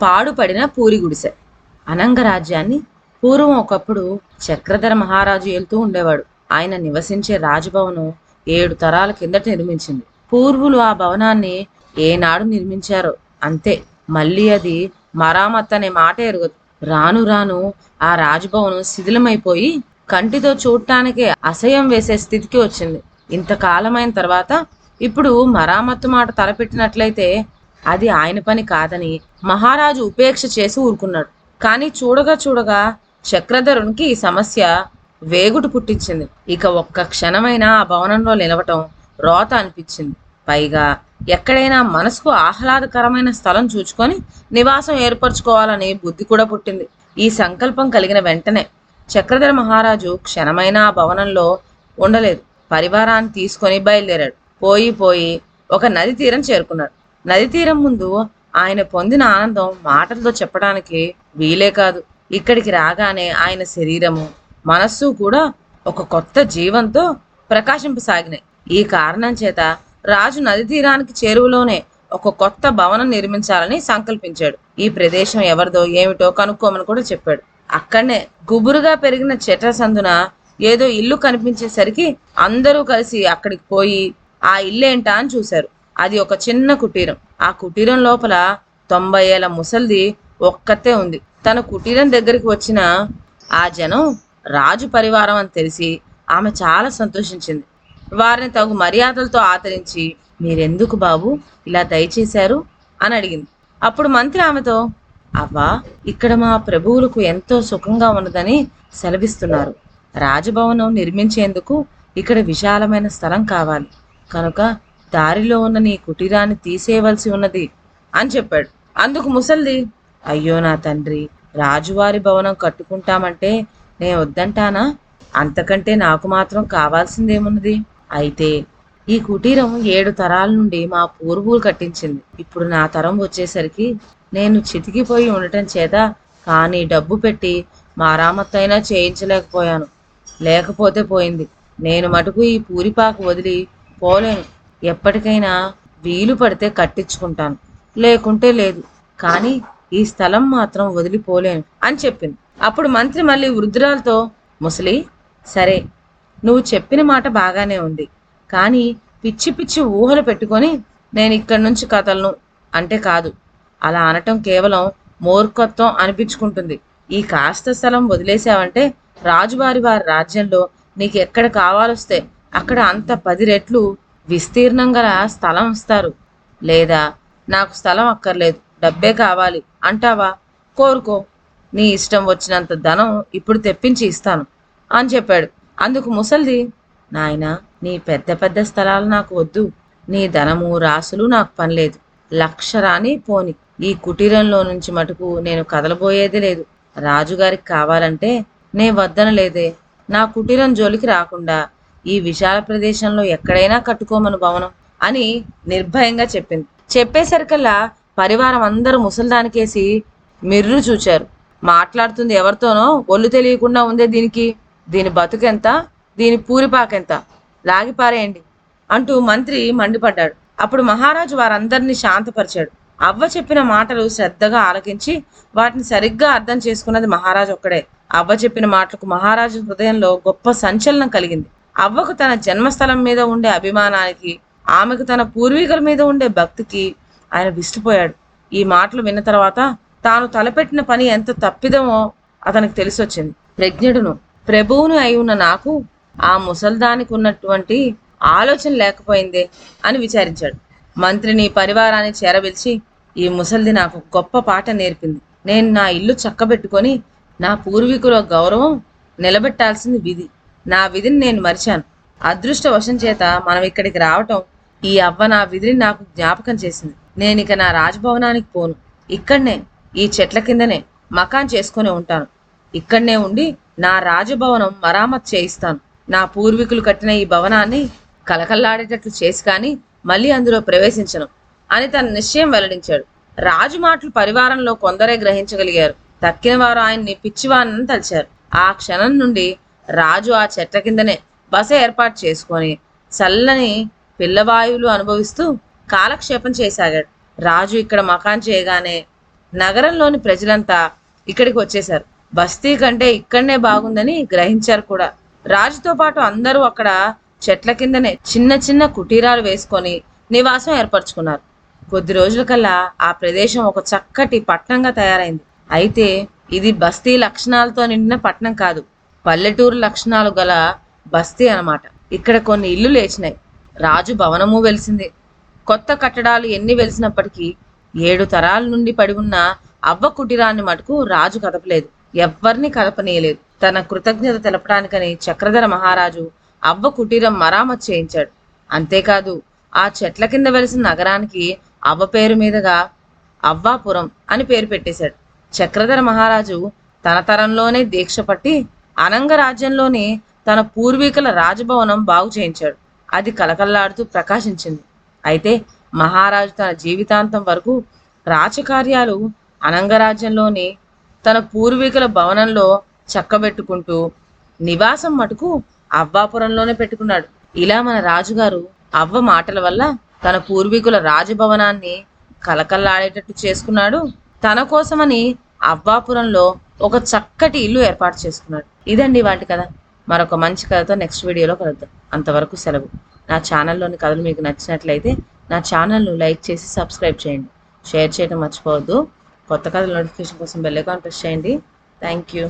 పాడుపడిన పూరి గుడిసె. అనంగ రాజ్యాన్ని పూర్వం ఒకప్పుడు చక్రధర మహారాజు ఏలుతూ ఉండేవాడు. ఆయన నివసించే రాజభవనం ఏడు తరాల కిందట నిర్మించింది. పూర్వులు ఆ భవనాన్ని ఏనాడు నిర్మించారో. అంతే మళ్ళీ అది మరామత్ అనే మాట ఎరగదు. రాను రాను ఆ రాజభవనం శిథిలమైపోయి కంటితో చూడటానికే అసహ్యం వేసే స్థితికి వచ్చింది. ఇంతకాలమైన తర్వాత ఇప్పుడు మరామత్తు మాట తలపెట్టినట్లయితే అది ఆయన పని కాదని మహారాజు ఉపేక్ష చేసి ఊరుకున్నాడు. కానీ చూడగా చూడగా చక్రధరునికి ఈ సమస్య వేగుడు పుట్టించింది. ఇక ఒక్క క్షణమైనా ఆ భవనంలో నిలవటం రోత అనిపించింది. పైగా ఎక్కడైనా మనసుకు ఆహ్లాదకరమైన స్థలం చూచుకొని నివాసం ఏర్పరచుకోవాలని బుద్ధి కూడా పుట్టింది. ఈ సంకల్పం కలిగిన వెంటనే చక్రధర మహారాజు క్షణమైనా ఆ భవనంలో ఉండలేదు. పరివారాన్ని తీసుకొని బయలుదేరాడు. పోయి పోయి ఒక నది తీరం చేరుకున్నాడు. నది తీరం ముందు ఆయన పొందిన ఆనందం మాటలతో చెప్పడానికి వీలే కాదు. ఇక్కడికి రాగానే ఆయన శరీరము మనస్సు కూడా ఒక కొత్త జీవంతో ప్రకాశింపసాగినాయి. ఈ కారణం చేత రాజు నది తీరానికి చేరువలోనే ఒక కొత్త భవనం నిర్మించాలని సంకల్పించాడు. ఈ ప్రదేశం ఎవరిదో ఏమిటో కనుక్కోమని కూడా చెప్పాడు. అక్కడనే గుబురుగా పెరిగిన చెట్ల సందున ఏదో ఇల్లు కనిపించేసరికి అందరూ కలిసి అక్కడికి పోయి ఆ ఇల్లేంటా? అని చూశారు. అది ఒక చిన్న కుటీరం. ఆ కుటీరం లోపల తొంభై ఏళ్ళ ముసల్ది ఒక్కతే ఉంది. తన కుటీరం దగ్గరికి వచ్చిన ఆ జనం రాజు పరివారం అని తెలిసి ఆమె చాలా సంతోషించింది. వారిని తగు మర్యాదలతో ఆదరించి మీరెందుకు బాబు ఇలా దయచేశారు? అని అడిగింది. అప్పుడు మంత్రి ఆమెతో అవ్వా ఇక్కడ మా ప్రభువులకు ఎంతో సుఖంగా ఉన్నదని సెలవిస్తున్నారు. రాజభవనం నిర్మించేందుకు ఇక్కడ విశాలమైన స్థలం కావాలి. కనుక దారిలో ఉన్న నీ కుటీరాన్ని తీసేయవలసి ఉన్నది అని చెప్పాడు. అందుకు ముసల్ది అయ్యో నా తండ్రి రాజువారి భవనం కట్టుకుంటామంటే నేను వద్దంటానా? అంతకంటే నాకు మాత్రం కావాల్సిందేమున్నది? అయితే ఈ కుటీరం ఏడు తరాల నుండి మా పూర్వులు కట్టించింది. ఇప్పుడు నా తరం వచ్చేసరికి నేను చితికిపోయి ఉండటం చేత కానీ డబ్బు పెట్టి మారామత్తైనా చేయించలేకపోయాను. లేకపోతే పోయింది. నేను మటుకు ఈ పూరిపాకు వదిలి పోలేను. ఎప్పటికైనా వీలు పడితే కట్టించుకుంటాను. లేకుంటే లేదు. కానీ ఈ స్థలం మాత్రం వదిలిపోలేను అని చెప్పింది. అప్పుడు మంత్రి మళ్ళీ వృద్ధురాలతో ముసలి సరే నువ్వు చెప్పిన మాట బాగానే ఉంది. కానీ పిచ్చి పిచ్చి ఊహలు పెట్టుకొని నేను ఇక్కడి నుంచి కథలను అంటే కాదు. అలా అనటం కేవలం మూర్ఖత్వం అనిపించుకుంటుంది. ఈ కాస్త స్థలం వదిలేసావంటే రాజువారి వారి రాజ్యంలో నీకు ఎక్కడ కావాలొస్తే అక్కడ అంత పది రెట్లు విస్తీర్ణం గల స్థలం ఇస్తారు. లేదా నాకు స్థలం అక్కర్లేదు డబ్బే కావాలి అంటావా? కోరుకో నీ ఇష్టం వచ్చినంత ధనం ఇప్పుడు తెప్పించి ఇస్తాను అని చెప్పాడు. అందుకు ముసల్ది నాయనా నీ పెద్ద పెద్ద స్థలాలు నాకు వద్దు నీ ధనము రాసులు నాకు పనిలేదు లక్ష రాని పోని ఈ కుటీరంలో నుంచి మటుకు నేను కదలబోయేది లేదు. రాజుగారికి కావాలంటే నే వద్దనలేదే. నా కుటీరం జోలికి రాకుండా ఈ విశాల ప్రదేశంలో ఎక్కడైనా కట్టుకోమను భవనం అని నిర్భయంగా చెప్పింది. చెప్పేసరికల్లా పరివారం అందరూ ముసల్దానికేసి మిర్రు చూచారు. మాట్లాడుతుంది ఎవరితోనో ఒళ్ళు తెలియకుండా ఉందే దీనికి. దీని బతుకెంత? దీని పూరిపాకెంత? లాగిపారేయండి అంటూ మంత్రి మండిపడ్డాడు. అప్పుడు మహారాజు వారందరినీ శాంతపరిచాడు. అవ్వ చెప్పిన మాటలు శ్రద్ధగా ఆలకించి వాటిని సరిగ్గా అర్థం చేసుకున్నది మహారాజు ఒక్కడే. అవ్వ చెప్పిన మాటలకు మహారాజు హృదయంలో గొప్ప సంచలనం కలిగింది. అవ్వకు తన జన్మస్థలం మీద ఉండే అభిమానానికి ఆమెకు తన పూర్వీకుల మీద ఉండే భక్తికి ఆయన విసిపోయాడు ఈ మాటలు విన్న తర్వాత తాను తలపెట్టిన పని ఎంత తప్పిదమో అతనికి తెలిసొచ్చింది. ప్రజ్ఞుడును ప్రభువును అయి ఉన్న నాకు ఆ ముసల్దానికి ఉన్నటువంటి ఆలోచన లేకపోయిందే అని విచారించాడు. మంత్రిని పరివారాన్ని చేరబిలిచి ఈ ముసల్ది నాకు గొప్ప పాట నేర్పింది. నేను నా ఇల్లు చక్కబెట్టుకొని నా పూర్వీకుల గౌరవం నిలబెట్టాల్సింది విధి. నా విధిని నేను మరిచాను. అదృష్టవశం చేత మనం ఇక్కడికి రావటం ఈ అవ్వ నా విధిని నాకు జ్ఞాపకం చేసింది. నేను ఇక నా రాజభవనానికి పోను. ఇక్కడనే ఈ చెట్ల కిందనే మకాన్ చేసుకుని ఉంటాను. ఇక్కడనే ఉండి నా రాజభవనం మరామత్ చేయిస్తాను. నా పూర్వీకులు కట్టిన ఈ భవనాన్ని కలకల్లాడేటట్లు చేసి కానీ మళ్ళీ అందులో ప్రవేశించను అని తన నిశ్చయం వెల్లడించాడు. రాజు మాటలు పరివారంలో కొందరే గ్రహించగలిగారు. తక్కిన వారు ఆయన్ని పిచ్చివానని తలిచారు. ఆ క్షణం నుండి రాజు ఆ చెట్ల కిందనే బస ఏర్పాటు చేసుకొని చల్లని పిల్లవాయువులు అనుభవిస్తూ కాలక్షేపం చేసాగాడు రాజు ఇక్కడ మకాన్ చేయగానే నగరంలోని ప్రజలంతా ఇక్కడికి వచ్చేశారు. బస్తీ కంటే ఇక్కడనే బాగుందని గ్రహించారు కూడా. రాజుతో పాటు అందరూ అక్కడ చెట్ల కిందనే చిన్న చిన్న కుటీరాలు వేసుకొని నివాసం ఏర్పరచుకున్నారు. కొద్ది రోజుల కల్లా ఆ ప్రదేశం ఒక చక్కటి పట్టణంగా తయారైంది. అయితే ఇది బస్తీ లక్షణాలతో నిండిన పట్టణం కాదు. పల్లెటూరు లక్షణాలు గల బస్తీ అన్నమాట. ఇక్కడ కొన్ని ఇల్లు లేచినాయి. రాజు భవనము వెలిసింది. కొత్త కట్టడాలు ఎన్ని వెలిసినప్పటికీ ఏడు తరాల నుండి పడి ఉన్న అవ్వ కుటీరాన్ని మటుకు రాజు కదపలేదు. ఎవ్వరిని కదపనీయలేదు. తన కృతజ్ఞత తెలపడానికని చక్రధర మహారాజు అవ్వ కుటీరం మరామతు చేయించాడు. అంతేకాదు ఆ చెట్ల కింద వెలిసిన నగరానికి అవ్వ పేరు మీదుగా అవ్వాపురం అని పేరు పెట్టేశాడు. చక్రధర మహారాజు తన తరంలోనే దీక్ష పట్టి అనంగ రాజ్యంలోని తన పూర్వీకుల రాజభవనం బాగు చేయించాడు. అది కలకల్లాడుతూ ప్రకాశించింది. అయితే మహారాజు తన జీవితాంతం వరకు రాజకార్యాలు అనంగరాజ్యంలోని తన పూర్వీకుల భవనంలో చక్కబెట్టుకుంటూ నివాసం మటుకు అవ్వాపురంలోనే పెట్టుకున్నాడు. ఇలా మన రాజుగారు అవ్వ మాటల వల్ల తన పూర్వీకుల రాజభవనాన్ని కలకల్లాడేటట్టు చేసుకున్నాడు. తన కోసమని అవ్వాపురంలో ఒక చక్కటి ఇల్లు ఏర్పాటు చేసుకున్నాడు. ఇదండి వాటి కథ. మరొక మంచి కథతో నెక్స్ట్ వీడియోలో కలుద్దాం. అంతవరకు సెలవు. నా ఛానల్లోని కథలు మీకు నచ్చినట్లయితే నా ఛానల్ను లైక్ చేసి సబ్స్క్రైబ్ చేయండి. షేర్ చేయడం మర్చిపోవద్దు. కొత్త కథల నోటిఫికేషన్ కోసం బెల్ ఐకాన్ ప్రెస్ చేయండి. Thank you